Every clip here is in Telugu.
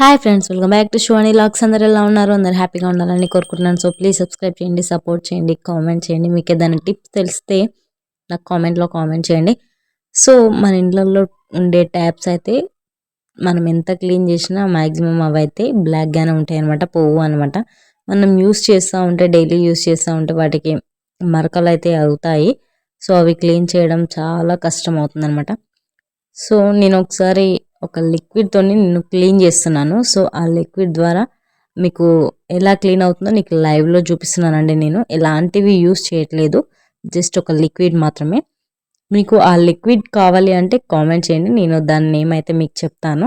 Hi friends welcome back to show అని లాక్స్ అందరు ఎలా ఉన్నారు? అందరు హ్యాపీగా ఉండాలని కోరుకుంటున్నాను. సో ప్లీజ్ సబ్స్క్రైబ్ చేయండి సపోర్ట్ చేయండి కామెంట్ చేయండి. మీకు ఏదైనా టిప్స్ తెలిస్తే నాకు కామెంట్లో కామెంట్ చేయండి. సో మన ఇండ్లలో ఉండే ట్యాప్స్ అయితే మనం ఎంత క్లీన్ చేసినా మ్యాక్సిమం అవి అయితే బ్లాక్గానే ఉంటాయి అనమాట పోవు అనమాట మనం యూస్ చేస్తూ ఉంటే డైలీ యూస్ చేస్తూ ఉంటే వాటికి మరకలు అయితే అవుతాయి. సో అవి క్లీన్ చేయడం చాలా కష్టం అవుతుంది అనమాట సో నేను ఒకసారి ఒక లిక్విడ్తో నేను క్లీన్ చేస్తున్నాను. సో ఆ లిక్విడ్ ద్వారా మీకు ఎలా క్లీన్ అవుతుందో నీకు లైవ్లో చూపిస్తున్నానండి నేను. ఎలాంటివి యూస్ చేయట్లేదు. జస్ట్ ఒక లిక్విడ్ మాత్రమే. మీకు ఆ లిక్విడ్ కావాలి అంటే కామెంట్ చేయండి. నేను దాని నేమ్ అయితే మీకు చెప్తాను.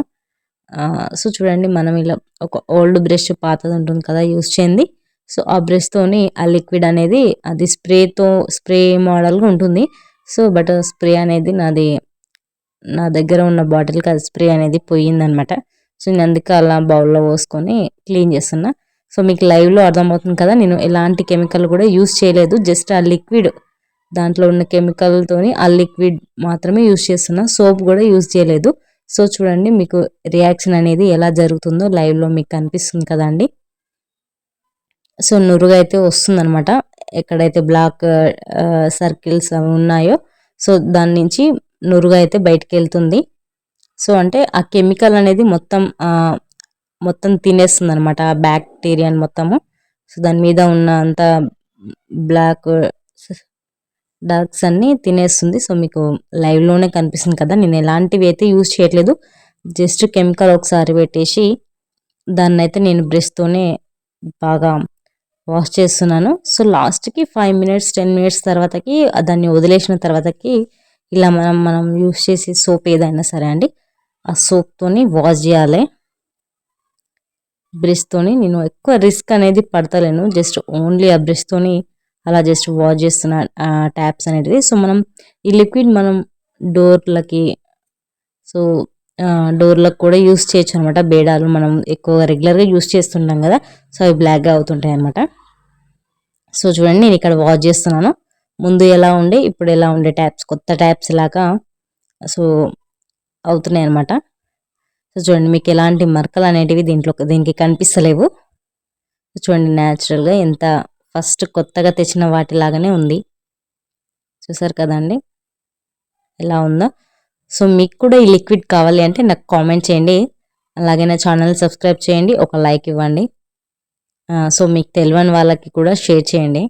సో చూడండి మనం ఇలా ఒక ఓల్డ్ బ్రష్ పాతది ఉంటుంది కదా యూస్ చేయండి. సో ఆ బ్రష్తోని ఆ లిక్విడ్ అనేది అది స్ప్రేతో స్ప్రే మోడల్గా ఉంటుంది. సో బట్ స్ప్రే అనేది నాది నా దగ్గర ఉన్న బాటిల్కి అది స్ప్రే అనేది పోయిందనమాట సో నేను అందుకే అలా బౌల్లో పోసుకొని క్లీన్ చేస్తున్నా. సో మీకు లైవ్లో అర్థమవుతుంది కదా నేను ఎలాంటి కెమికల్ కూడా యూస్ చేయలేదు. జస్ట్ ఆ లిక్విడ్ దాంట్లో ఉన్న కెమికల్తోని ఆ లిక్విడ్ మాత్రమే యూస్ చేస్తున్నా. సోప్ కూడా యూస్ చేయలేదు. సో చూడండి మీకు రియాక్షన్ అనేది ఎలా జరుగుతుందో లైవ్లో మీకు కనిపిస్తుంది కదండి సో నురుగు అయితే వస్తుందనమాట ఎక్కడైతే బ్లాక్ సర్కిల్స్ అవి ఉన్నాయో సో దాని నుంచి నురుగు అయితే బయటికి వెళ్తుంది సో అంటే ఆ కెమికల్ అనేది మొత్తం మొత్తం తినేస్తుంది అనమాట ఆ బ్యాక్టీరియాని మొత్తము. సో దాని మీద ఉన్న అంత బ్లాక్ డార్క్స్ అన్ని తినేస్తుంది. సో మీకు లైవ్లోనే కనిపిస్తుంది కదా నేను ఎలాంటివి అయితే యూజ్ చేయట్లేదు. జస్ట్ కెమికల్ ఒకసారి పెట్టేసి దాన్ని అయితే నేను బ్రష్తోనే బాగా వాష్ చేస్తున్నాను. సో లాస్ట్కి ఫైవ్ మినిట్స్ టెన్ మినిట్స్ తర్వాతకి దాన్ని వదిలేసిన తర్వాతకి ఇలా మనం మనం యూస్ చేసే సోప్ ఏదైనా సరే అండి ఆ సోప్తోని వాష్ చేయాలి. బ్రష్తోని నేను ఎక్కువ రిస్క్ అనేది పడతలేను జస్ట్ ఓన్లీ ఆ బ్రష్తోని అలా జస్ట్ వాష్ చేస్తున్న ట్యాప్స్ అనేటివి. సో మనం ఈ లిక్విడ్ మనం డోర్లకి సో డోర్లకు కూడా యూస్ చేయొచ్చు అనమాట బేడాలు మనం ఎక్కువగా రెగ్యులర్గా యూస్ చేస్తుంటాం కదా సో అవి బ్లాక్గా అవుతుంటాయి అనమాట సో చూడండి నేను ఇక్కడ వాష్ చేస్తున్నాను. ముందు ఎలా ఉండే ఇప్పుడు ఎలా ఉండే ట్యాప్స్ కొత్త ట్యాప్స్ లాగా సో అవుతున్నాయి అనమాట సో చూడండి మీకు ఎలాంటి మరకలు అనేటివి దీంట్లో దీనికి కనిపిస్తలేవు. చూడండి న్యాచురల్గా ఎంత ఫస్ట్ కొత్తగా తెచ్చిన వాటిలాగానే ఉంది. చూసారు కదండి ఎలా ఉందో. సో మీకు కూడా ఈ లిక్విడ్ కావాలి అంటే నాకు కామెంట్ చేయండి. అలాగే నా ఛానల్ సబ్స్క్రైబ్ చేయండి. ఒక లైక్ ఇవ్వండి. సో మీకు తెలియని వాళ్ళకి కూడా షేర్ చేయండి.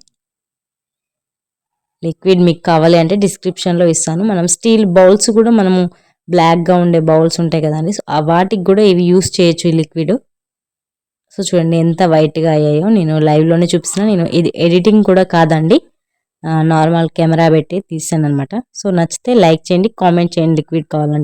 లిక్విడ్ మీకు కావాలి అంటే డిస్క్రిప్షన్లో ఇస్తాను. మనం స్టీల్ బౌల్స్ కూడా మనము బ్లాక్గా ఉండే బౌల్స్ ఉంటాయి కదండి. సో వాటికి కూడా ఇవి యూస్ చేయొచ్చు ఈ లిక్విడ్ సో చూడండి ఎంత వైట్గా అయ్యాయో. నేను లైవ్లోనే చూపిస్తున్నా. నేను ఇది ఎడిటింగ్ కూడా కాదండి. నార్మల్ కెమెరా పెట్టి తీసాను అనమాట సో నచ్చితే లైక్ చేయండి కామెంట్ చేయండి లిక్విడ్ కావాలంటే.